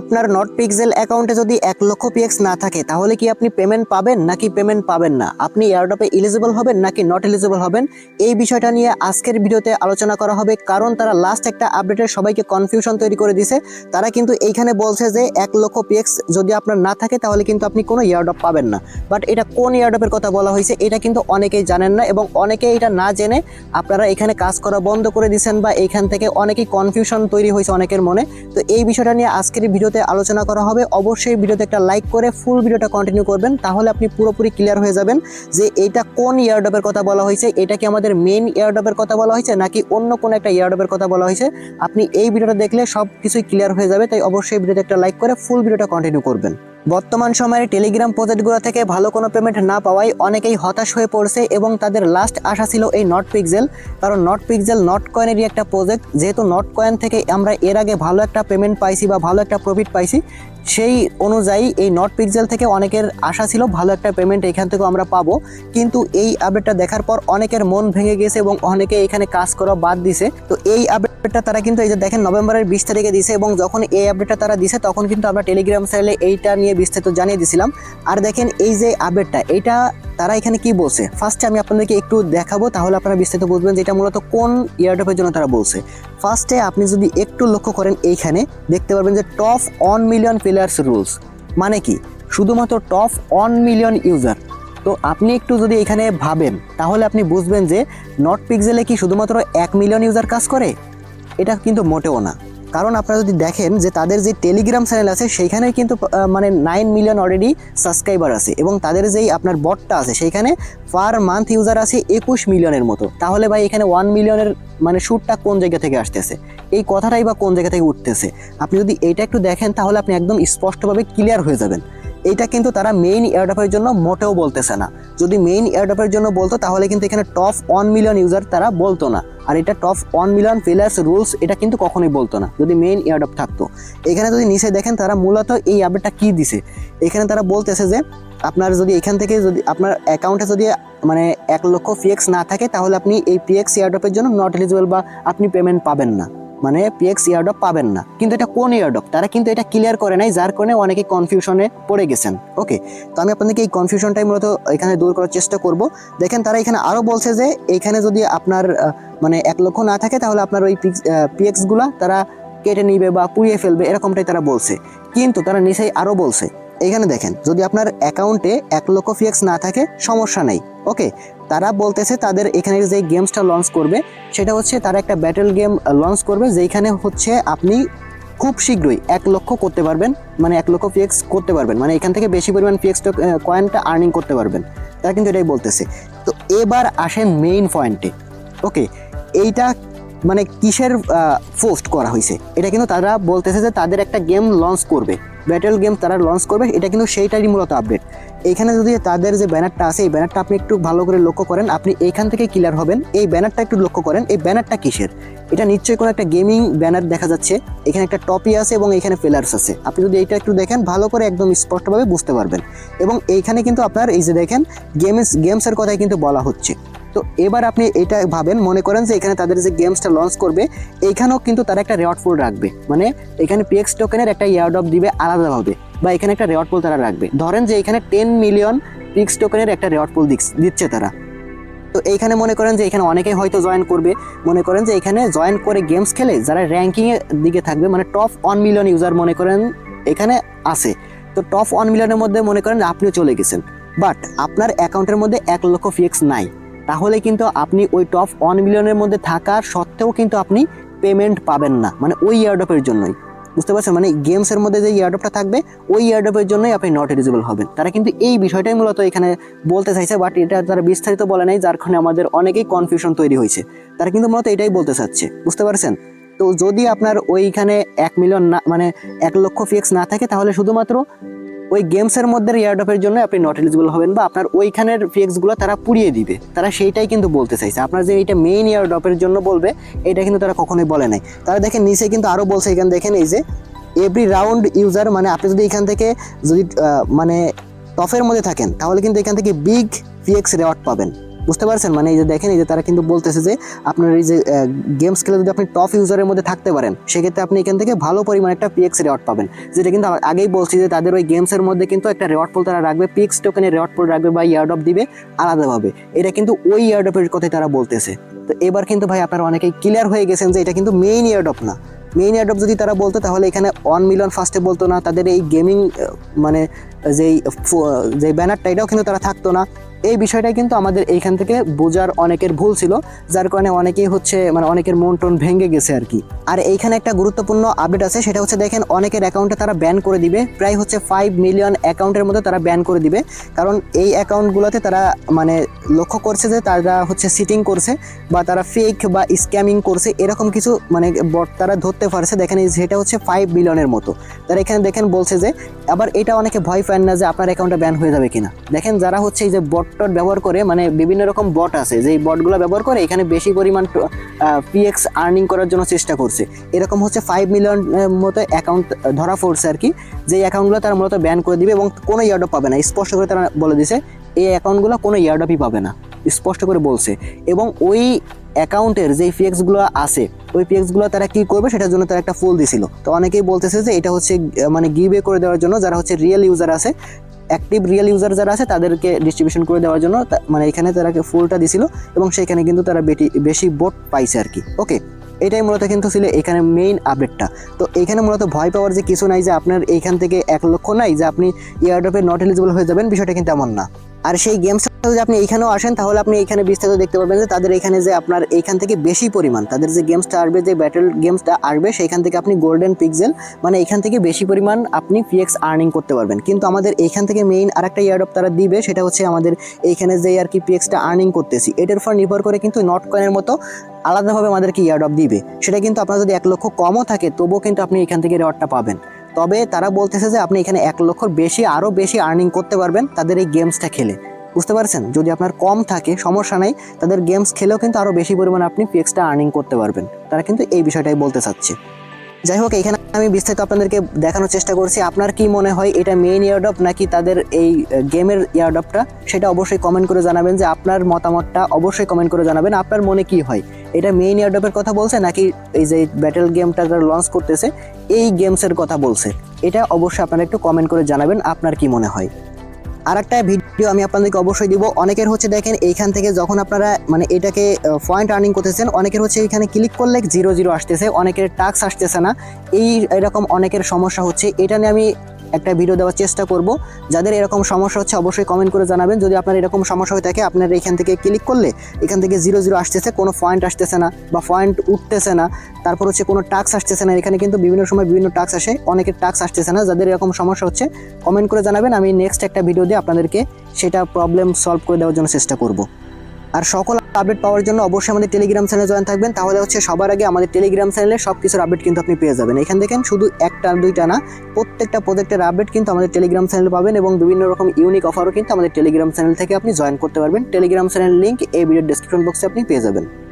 আপনার not pixel অ্যাকাউন্টে যদি এক লক্ষ পিএক্স না থাকে, তাহলে কি আপনি পেমেন্ট পাবেন নাকি পেমেন্ট পাবেন না? আপনি এয়ারডপে এলিজিবল হবেন নাকি নট এলিজিবল হবেন? এই বিষয়টা নিয়ে আজকের ভিডিওতে আলোচনা করা হবে, কারণ তারা লাস্ট একটা আপডেটের সবাইকে কনফিউশন তৈরি করে দিছে। তারা কিন্তু এইখানে বলছে যে এক লক্ষ পিএক্স যদি আপনার না থাকে, তাহলে কিন্তু আপনি কোনো ইয়ারড্রপ পাবেন না। বাট এটা কোন ইয়ারড্রপের কথা বলা হয়েছে, এটা কিন্তু অনেকেই জানেন না এবং অনেকে এটা না জেনে আপনারা এখানে কাজ করা বন্ধ করে দিয়েছেন বা এইখান থেকে অনেকেই কনফিউশন তৈরি হয়েছে অনেকের মনে। তো এই বিষয়টা নিয়ে আজকের ভিডিওতে আলোচনা করা হবে, অবশ্যই ভিডিওতে একটা লাইক করে ফুল ভিডিওটা কন্টিনিউ করবেন, তাহলে আপনি পুরোপুরি ক্লিয়ার হয়ে যাবেন যে এটা কোন ইয়ারডপের কথা বলা হয়েছে, এটা কি আমাদের মেন ইয়ারডপের কথা বলা হয়েছে, নাকি অন্য কোনো একটা ইয়ারডপের কথা বলা হয়েছে। আপনি এই ভিডিওটা দেখলে সব কিছুই ক্লিয়ার হয়ে যাবে, তাই অবশ্যই ভিডিওতে একটা লাইক করে ফুল ভিডিওটা কন্টিনিউ করবেন। বর্তমান সময়ে টেলিগ্রাম প্রজেক্টগুলো থেকে ভালো কোনো পেমেন্ট না পাওয়ায় অনেকেই হতাশ হয়ে পড়ছে এবং তাদের লাস্ট আশা ছিল এই নট পিক্সেল কারণ নট পিক্সেল নট কয়েনেরই একটা প্রজেক্ট যেহেতু নট কয়েন থেকে আমরা এর আগে ভালো একটা পেমেন্ট পাইছি বা ভালো একটা প্রফিট পাইছি, সেই অনুযায়ী এই নট পিক্সেল থেকে অনেকের আশা ছিল ভালো একটা পেমেন্ট এখান থেকেও আমরা পাবো। কিন্তু এই আপডেটটা দেখার পর অনেকের মন ভেঙে গেছে এবং অনেকে এখানে কাজ করা বাদ দিছে। তো এই আপডেটটা তারা কিন্তু এই যে দেখেন নভেম্বরের বিশ তারিখে দিছে এবং যখন এই আপডেটটা তারা দিছে তখন কিন্তু আমরা টেলিগ্রাম চ্যানেলে এইটা নিয়ে বিস্তারিত জানিয়ে দিছিলাম আর দেখেন এই যে আপডেটটা এটা তারা এখানে কি বলছে? ফার্স্টে আমি আপনাদেরকে একটু দেখাবো, তাহলে আপনারা বিস্তারিত বুঝবেন যে এটা মূলত কোন ইয়ারডপের জন্য তারা বলছে। ফার্স্টে আপনি যদি একটু লক্ষ্য করেন এইখানে, দেখতে পারবেন যে top on million players rules মানে কি? শুধুমাত্র টপ অন মিলিয়ন ইউজার তো আপনি একটু যদি এখানে ভাবেন, তাহলে আপনি বুঝবেন যে নট পিক্সেলে কি শুধুমাত্র এক মিলিয়ন ইউজার কাজ করে? এটা কিন্তু মোটেও না। কারণ আপনারা যদি দেখেন যে তাদের যে টেলিগ্রাম চ্যানেল আছে, সেইখানে কিন্তু মানে নাইন মিলিয়ন অলরেডি সাবস্ক্রাইবার আছে এবং তাদের যেই আপনার বটটা আছে, সেইখানে পার মান্থ ইউজার আছে একুশ মিলিয়নের মতো। তাহলে ভাই এখানে ওয়ান মিলিয়নের মানে শ্যুটটা কোন জায়গা থেকে আসতেছে? এই কথাটাই বা কোন জায়গা থেকে উঠতেছে? আপনি যদি এটা একটু দেখেন, তাহলে আপনি একদম স্পষ্টভাবে ক্লিয়ার হয়ে যাবেন। এইটা কিন্তু তারা মেইন এয়ারডপের জন্য মোটেও বলতেছে না। যদি মেইন এয়ারডপের জন্য বলতো, তাহলে কিন্তু এখানে টপ ওয়ান মিলিয়ন ইউজার তারা বলতো না। আর এটা top one million players rules এটা কিন্তু কখনোই বলতো না, যদি মেইন এয়ারডপ থাকতো। এখানে যদি নিচে দেখেন, তারা মূলত এই আপডেটটা কী দিছে? এখানে তারা বলতেছে যে, আপনার যদি এখান থেকে যদি, আপনার অ্যাকাউন্টে যদি মানে এক লক্ষ পিএক্স না থাকে, তাহলে আপনি এই পিএক্স এয়ারডপের জন্য নট এলিজিবল বা আপনি পেমেন্ট পাবেন না। মানে পিএক্স ইয়ারডপ পাবেন না। কিন্তু এটা কোন ইয়ারডপ তারা কিন্তু এটা ক্লিয়ার করে নাই, যার কারণে অনেকে কনফিউশনে পড়ে গেছেন। ওকে তো আমি আপনাদেরকে এই কনফিউশনটাই মূলত এখানে দূর করার চেষ্টা করব। দেখেন, তারা এখানে আরও বলছে যে এখানে যদি আপনার মানে এক লক্ষ না থাকে, তাহলে আপনার ওই পিএক্সগুলা তারা কেটে নিবে বা পুড়িয়ে ফেলবে, এরকমটাই তারা বলছে। কিন্তু তারা নিচেই আরও বলছে। এখানে দেখেন, যদি আপনার অ্যাকাউন্টে এক লক্ষ পিএক্স না থাকে, সমস্যা নেই। ওকে, তারা বলতেছে তাদের এখানে যে গেমসটা লঞ্চ করবে, সেটা হচ্ছে তারা একটা ব্যাটেল গেম লঞ্চ করবে, যেইখানে হচ্ছে আপনি খুব শীঘ্রই এক লক্ষ করতে পারবেন মানে এক লক্ষ পিএক্স করতে পারবেন মানে এখান থেকে বেশি পরিমাণ পিএক্স কয়েনটা আর্নিং করতে পারবেন। তারা কিন্তু এটাই বলতেছে। তো এবার আসেন মেইন পয়েন্টে ওকে, এইটা মানে কিসের পোস্ট করা হয়েছে? এটা কিন্তু তারা বলতেছে যে তাদের একটা গেম লঞ্চ করবে। ব্যাটেল গেম তারা লঞ্চ করবে, এটা কিন্তু সেইটারই মূলত আপডেট এখানে যদি তাদের যে ব্যানারটা আছে, এই ব্যানারটা আপনি একটু ভালো করে লক্ষ্য করেন, আপনি এইখান থেকে ক্লিয়ার হবেন। এই ব্যানারটা একটু লক্ষ্য করেন, এই ব্যানারটা কিসের? এটা নিশ্চয়ই কোনো একটা গেমিং ব্যানার দেখা যাচ্ছে। এখানে একটা টপি আছে এবং এখানে প্লেয়ার্স আছে। আপনি যদি এইটা একটু দেখেন, ভালো করে একদম স্পষ্টভাবে বুঝতে পারবেন। এবং এইখানে কিন্তু আপনার এই যে দেখেন গেমস গেমসের কথাই কিন্তু বলা হচ্ছে। তো এবার আপনি এটা ভাবেন, মনে করেন যে এখানে তাদের যে গেমসটা লঞ্চ করবে এইখানেও কিন্তু তারা একটা রেওয়ার্ড ফুল রাখবে। মানে এখানে পিএক্স টোকেনের একটা ইয়ার্ড অফ দিবে আলাদাভাবে, বা এখানে একটা রেওয়ার্ড পুল তারা রাখবে। ধরেন যে এখানে টেন মিলিয়ন পিক্স টোকেনের একটা রেওয়ার্ড পুল দিচ্ছে তারা। তো এইখানে মনে করেন যে এখানে অনেকেই হয়তো জয়েন করবে। মনে করেন যে এখানে জয়েন করে গেমস খেলে যারা র্যাঙ্কিংয়ের দিকে থাকবে মানে টপ ওয়ান মিলিয়ন ইউজার মনে করেন এখানে আছে। তো টপ ওয়ান মিলিয়নের মধ্যে মনে করেন আপনিও চলে গেছেন। বাট আপনার অ্যাকাউন্টের মধ্যে এক লক্ষ ফিক্স নাই। তাহলে কিন্তু আপনি ওই টপ ওয়ান মিলিয়নের মধ্যে থাকার সত্ত্বেও কিন্তু আপনি পেমেন্ট পাবেন না মানে ওই ইয়ারডপের জন্যই। বুঝতে পারছেন? মানে গেমসের মধ্যে যে ইয়ারডপটা থাকবে, ওই ইয়ারডপের জন্যই আপনি নট এলিজিবল হবেন। তারা কিন্তু এই বিষয়টাই মূলত এখানে বলতে চাইছে বাট এটা তারা বিস্তারিত বলে নাই, যার কারণে আমাদের অনেকেই কনফিউশন তৈরি হয়েছে। তারা কিন্তু মূলত এটাই বলতে চাচ্ছে, বুঝতে পারছেন? তো যদি আপনার ওইখানে এক মিলিয়ন না মানে এক লক্ষ ফিক্স না থাকে, তাহলে শুধুমাত্র ওই গেমসের মধ্যে ইয়ারডপের জন্য আপনি নট এলিজিবল হবেন বা আপনার ওইখানের ফ্লেক্সগুলো তারা পুড়িয়ে দিবে। তারা সেইটাই কিন্তু বলতে চাইছে। আপনার যে এইটা মেইন ইয়ারডপের জন্য বলবে, এটা কিন্তু তারা কখনোই বলে নাই। তারা দেখেন, নিচে কিন্তু আরও বলছে, এখানে দেখেন এই যে এভরি রাউন্ড ইউজার মানে আপনি যদি এখান থেকে যদি মানে টফের মধ্যে থাকেন, তাহলে কিন্তু এখান থেকে বিগ পিএক্স রেওয়ার্ড পাবেন। বুঝতে পারছেন? মানে এই যে দেখেন, এই যে তারা কিন্তু বলতেছে যে আপনার এই যে গেমস খেলে যদি আপনি টপ ইউজারের মধ্যে থাকতে পারেন, সেক্ষেত্রে আপনি এখান থেকে ভালো পরিমাণে একটা পিএক্স রেওয়ার্ড পাবেন। যেটা কিন্তু আগেই বলছি যে তাদের ওই গেমসের মধ্যে কিন্তু একটা রেওয়ার্ড পুল তারা রাখবে পিক্স টোকেনের রেওয়ার্ড পুল রাখবে বা ইয়ারডপ দিবে আলাদাভাবে। এটা কিন্তু ওই ইয়ারডপের কথাই তারা বলতেছে। তো এবার কিন্তু ভাই আপনারা অনেকেই ক্লিয়ার হয়ে গেছেন যে এটা কিন্তু মেইন ইয়ারডপ না। মেইন ইয়ারডপ যদি তারা বলতো, তাহলে এখানে ওয়ান মিলিয়ন ফার্স্টে বলতো না, তাদের এই গেমিং মানে যেই যে ব্যানারটা এটাও কিন্তু তারা থাকতো না। এই বিষয়টা কিন্তু আমাদের এইখান থেকে বোঝার অনেকের ভুল ছিল, যার কারণে অনেকেই হচ্ছে মানে অনেকের মন টন ভেঙে গেছে আর কি। আর এইখানে একটা গুরুত্বপূর্ণ আপডেট আছে, সেটা হচ্ছে দেখেন, অনেকের অ্যাকাউন্টে তারা ব্যান করে দিবে। প্রায় হচ্ছে ফাইভ মিলিয়ন অ্যাকাউন্টের মধ্যে তারা ব্যান করে দিবে। কারণ এই অ্যাকাউন্টগুলোতে তারা মানে লক্ষ্য করছে যে তারা হচ্ছে সিটিং করছে, বা তারা ফেক বা স্ক্যামিং করছে, এরকম কিছু মানে তারা ধরতে পারছে। দেখেন যেটা হচ্ছে ফাইভ মিলিয়নের মতো। তারা এখানে দেখেন বলছে যে, আবার এটা অনেকে ভয় পান না যে আপনার অ্যাকাউন্টে ব্যান হয়ে যাবে কিনা। দেখেন, যারা হচ্ছে এই যে বট টট ব্যবহার করে মানে বিভিন্ন রকম বট আছে, যেই বটগুলো ব্যবহার করে, এখানে বেশি পরিমাণ পিএক্স আর্নিং করার জন্য চেষ্টা করছে। এরকম হচ্ছে ফাইভ মিলিয়ন মতো অ্যাকাউন্ট ধরা পড়ছে আর কি যেই অ্যাকাউন্টগুলো তারা মূলত ব্যান করে দিবে এবং কোনো ইয়ার্ডপ পাবে না। স্পষ্ট করে তারা বলে দিছে, এই অ্যাকাউন্টগুলো কোনো ইয়ার্ডপই পাবে না। স্পষ্ট করে বলছে। এবং ওই অ্যাকাউন্টের যেই পিএক্সগুলো আছে, ওই পিএক্সগুলো তারা কি করবে, সেটার জন্য তারা একটা ফুল দিছিল। তো অনেকেই বলতেছে যে এটা হচ্ছে মানে গিভে করে দেওয়ার জন্য, যারা হচ্ছে রিয়েল ইউজার আছে অ্যাক্টিভ রিয়েল ইউজার যারা আছে, তাদেরকে ডিস্ট্রিবিউশন করে দেওয়ার জন্য মানে এখানে তারা ফুলটা দিছিল এবং সেখানে কিন্তু তারা বেটি বেশি ভোট পাইছে আর কি। ওকে এটাই মূলত কিন্তু ছিল এখানে মেইন আপডেটটা তো এখানে মূলত ভয় পাওয়ার যে কিছু নাই যে আপনার এইখান থেকে এক লক্ষ নাই, যে আপনি ইয়ারডপে নট এলিজিবল হয়ে যাবেন, বিষয়টা কিন্তু এমন না। আর সেই গেমসটা যদি আপনি এইখানেও আসেন, তাহলে আপনি এখানে বিস্তারিত দেখতে পারবেন যে তাদের এখানে যে আপনার এইখান থেকে বেশি পরিমাণ, তাদের যে গেমসটা আসবে, যে ব্যাটেল গেমসটা আসবে, সেইখান থেকে আপনি গোল্ডেন পিক্সেল মানে এখান থেকে বেশি পরিমাণ আপনি পিএক্স আর্নিং করতে পারবেন। কিন্তু আমাদের এইখান থেকে মেইন আর আরেকটা ইয়ারডপ তারা দিবে, সেটা হচ্ছে আমাদের এইখানে যে আর কি পিএক্সটা আর্নিং করতেছি। এটার উপর নির্ভর করে কিন্তু নট কয়েনের মতো আলাদাভাবে আমাদেরকে ইয়ারডপ দিবে। সেটা কিন্তু আপনার যদি এক লক্ষ কমও থাকে, তবুও কিন্তু আপনি এখান থেকে রেওয়ার্ডটা পাবেন। তবে তারা বলতেছে যে আপনি এখানে এক লক্ষর বেশি আরও বেশি আর্নিং করতে পারবেন তাদের এই গেমসটা খেলে। বুঝতে পারছেন? যদি আপনার কম থাকে, সমস্যা নেই, তাদের গেমস খেলেও কিন্তু আরও বেশি পরিমাণে আপনি পিএক্সটা আর্নিং করতে পারবেন। তারা কিন্তু এই বিষয়টাই বলতে চাচ্ছে। যাই হোক, এখানে আমি বিস্তারিত আপনাদেরকে দেখানোর চেষ্টা করছি। আপনার কি মনে হয়, এটা মেইন ইয়ারডপ নাকি তাদের এই গেমের ইয়ারডপটা সেটা অবশ্যই কমেন্ট করে জানাবেন যে আপনার মতামতটা অবশ্যই কমেন্ট করে জানাবেন। আপনার মনে কি হয়? এটা মেইন ইয়ারডপের কথা বলছে নাকি এই যে ব্যাটেল গেমটা লঞ্চ করতেছে, এই গেমসের কথা বলছে? এটা অবশ্যই আপনারা একটু কমেন্ট করে জানাবেন, আপনার কি মনে হয়? আর একটা ভিডিও আমি আপনাদেরকে অবশ্যই দিব, অনেকের হচ্ছে দেখেন এইখান থেকে যখন আপনারা মানে এটাকে পয়েন্ট আর্নিং করতেছেন, অনেকের হচ্ছে এখানে ক্লিক করলে জিরো জিরো আসতেছে, অনেকের টাক্স আসতেছে না, এই এরকম অনেকের সমস্যা হচ্ছে। এটা নিয়ে আমি একটা ভিডিও দেওয়ার চেষ্টা করব। যাদের এরকম সমস্যা হচ্ছে অবশ্যই কমেন্ট করে জানাবেন। যদি আপনার এরকম সমস্যা হয়ে থাকে, আপনার এখান থেকে ক্লিক করলে এখান থেকে জিরো জিরো আসতেছে, কোনো পয়েন্ট আসতেছে না বা পয়েন্ট উঠতেছে না। তারপর হচ্ছে কোনো টাক্স আসতেছে না। এখানে কিন্তু বিভিন্ন সময় বিভিন্ন টাক্স আসে, অনেকের টাক্স আসতেছে না। যাদের এরকম সমস্যা হচ্ছে কমেন্ট করে জানাবেন। আমি নেক্সট একটা ভিডিও দিয়ে আপনাদেরকে সেটা প্রবলেম সলভ করে দেওয়ার জন্য চেষ্টা করব। আর সকল আপডেট পাওয়ার জন্য অবশ্যই আমাদের টেলিগ্রাম চ্যানেলে জয়েন থাকবেন। তাহলে হচ্ছে সবার আগে আমাদের টেলিগ্রাম চ্যানেলে সব কিছুর আপডেট কিন্তু আপনি পেয়ে যাবেন। এখান দেখেন শুধু একটা দুইটা না, প্রত্যেকটা প্রজেক্টের আপডেট কিন্তু আমাদের টেলিগ্রাম চ্যানেলে পাবেন এবং বিভিন্ন রকম ইউনিক অফারও কিন্তু আমাদের টেলিগ্রাম চ্যানেল থেকে আপনি জয়েন করতে পারবেন। টেলিগ্রাম চ্যানেল লিঙ্ক এই ভিডিও ডিসক্রিপশন বক্সে আপনি পেয়ে যাবেন।